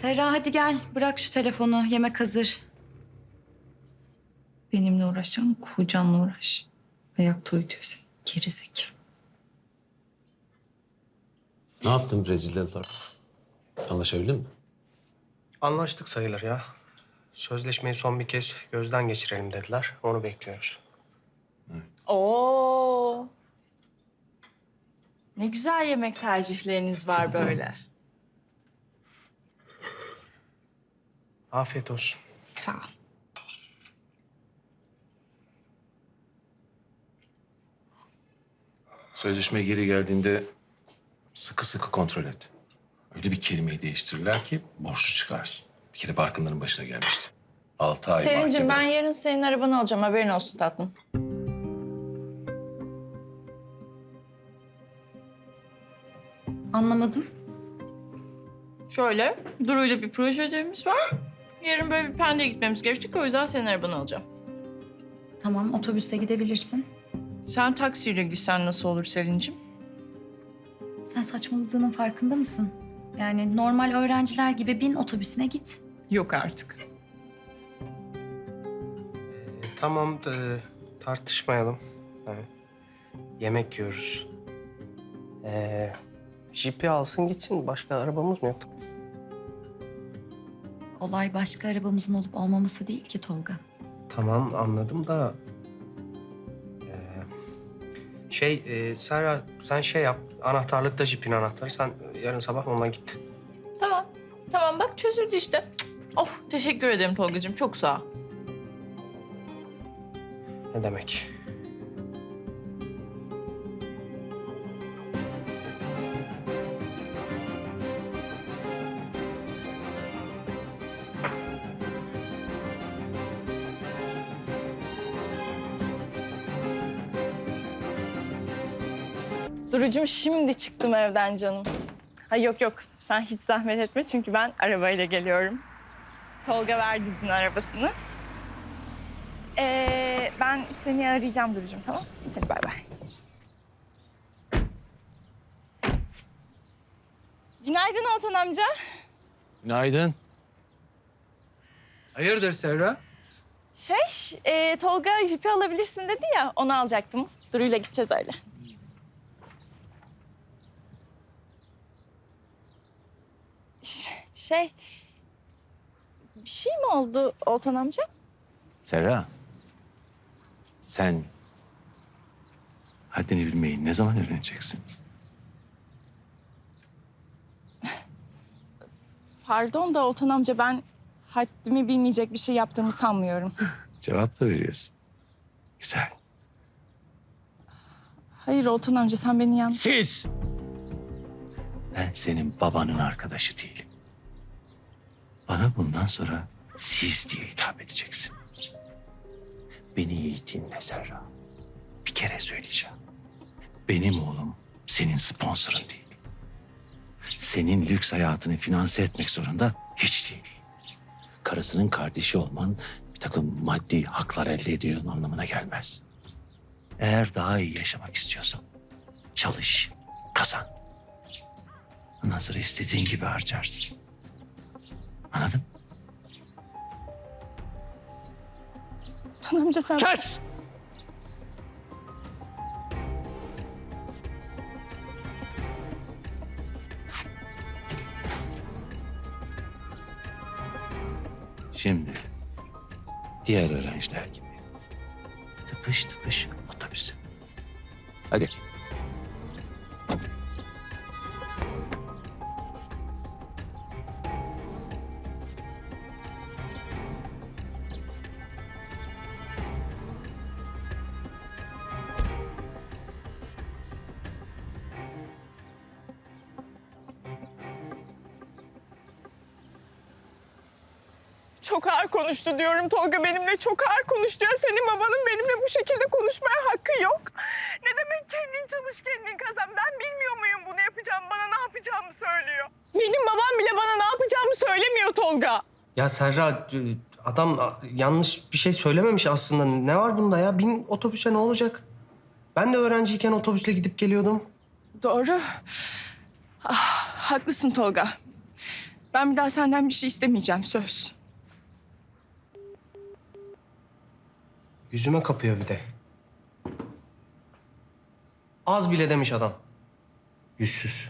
Serra hadi gel. Bırak şu telefonu. Yemek hazır. Benimle uğraşacağım, kocanla uğraş. Ayakta uyutuyor seni. Geri. Ne yaptın Brezilyalılar? Anlaşabildin mi? Anlaştık sayılır ya. Sözleşmeyi son bir kez gözden geçirelim dediler. Onu bekliyoruz. Oo. Ne güzel yemek tercihleriniz var böyle. Afiyet olsun. Sağ ol. Sözleşme geri geldiğinde sıkı sıkı kontrol et. Öyle bir kelimeyi değiştirirler ki borçlu çıkarsın. Bir kere Barkınların başına gelmişti. Altı ay Selin'cim ben mahkeme. yarın senin arabanı alacağım haberin olsun tatlım. Anlamadım. Şöyle Duru'yla bir proje ödevimiz var. Yarın böyle bir pendeye gitmemiz gerekecek o yüzden senin arabanı alacağım. Tamam otobüste gidebilirsin. Sen taksiyle gitsen nasıl olur Selin'cim? Sen saçmaladığının farkında mısın? Yani normal öğrenciler gibi bin otobüsüne git. Yok artık. E, tamam e, tartışmayalım. Ha, Yemek yiyoruz. Ee, jipi alsın gitsin. Başka arabamız mı yok? Olay başka arabamızın olup olmaması değil ki Tolga. Tamam anladım da... e, şey e, Serra sen şey yap. Anahtarlıkta jipin anahtarı. Sen yarın sabah onunla git. Tamam. Tamam bak çözüldü işte. Cık, Of teşekkür ederim Tolga'cığım çok sağ ol. Ne demek? Durucum şimdi çıktım evden canım. Ha yok yok sen hiç zahmet etme çünkü ben arabayla geliyorum. Tolga verdi dün arabasını. Ee, ben seni arayacağım Durucum tamam Hadi bay bay. Günaydın Altan amca. Günaydın. Hayırdır Serra? Şey, e, Tolga jipi alabilirsin dedi ya, onu alacaktım. Duru'yla gideceğiz öyle. Şey, bir şey mi oldu Oltan amca? Serra. Sen haddini bilmeyi ne zaman öğreneceksin? Pardon da Oltan amca ben haddimi bilmeyecek bir şey yaptığımı sanmıyorum. Cevap da veriyorsun. Güzel. Hayır Oltan amca sen beni yanlış... Siz! Ben senin babanın arkadaşı değilim. Bana bundan sonra siz diye hitap edeceksin. Beni iyi dinle Serra. Bir kere söyleyeceğim. Benim oğlum senin sponsorun değil. Senin lüks hayatını finanse etmek zorunda hiç değil. Karısının kardeşi olman bir takım maddi haklar elde ediyorsun anlamına gelmez. Eğer daha iyi yaşamak istiyorsan çalış, kazan. Ondan istediğin gibi harcarsın. Anladın? Oltan amca sen... Kes! Şimdi diğer öğrenciler gibi tıpış tıpış otobüse. Hadi. Çok ağır konuştu diyorum. Tolga benimle çok ağır konuştu ya. Senin babanın benimle bu şekilde konuşmaya hakkı yok. Ne demek kendin çalış kendin kazan? Ben bilmiyor muyum bunu yapacağım? Bana ne yapacağımı söylüyor. Benim babam bile bana ne yapacağımı söylemiyor Tolga. Ya Serra adam yanlış bir şey söylememiş aslında. Ne var bunda ya? Bin otobüse ne olacak? Ben de öğrenciyken otobüsle gidip geliyordum. Doğru. Ah, haklısın Tolga. Ben bir daha senden bir şey istemeyeceğim söz. Yüzüme kapıyor bir de. Az bile demiş adam. Yüzsüz.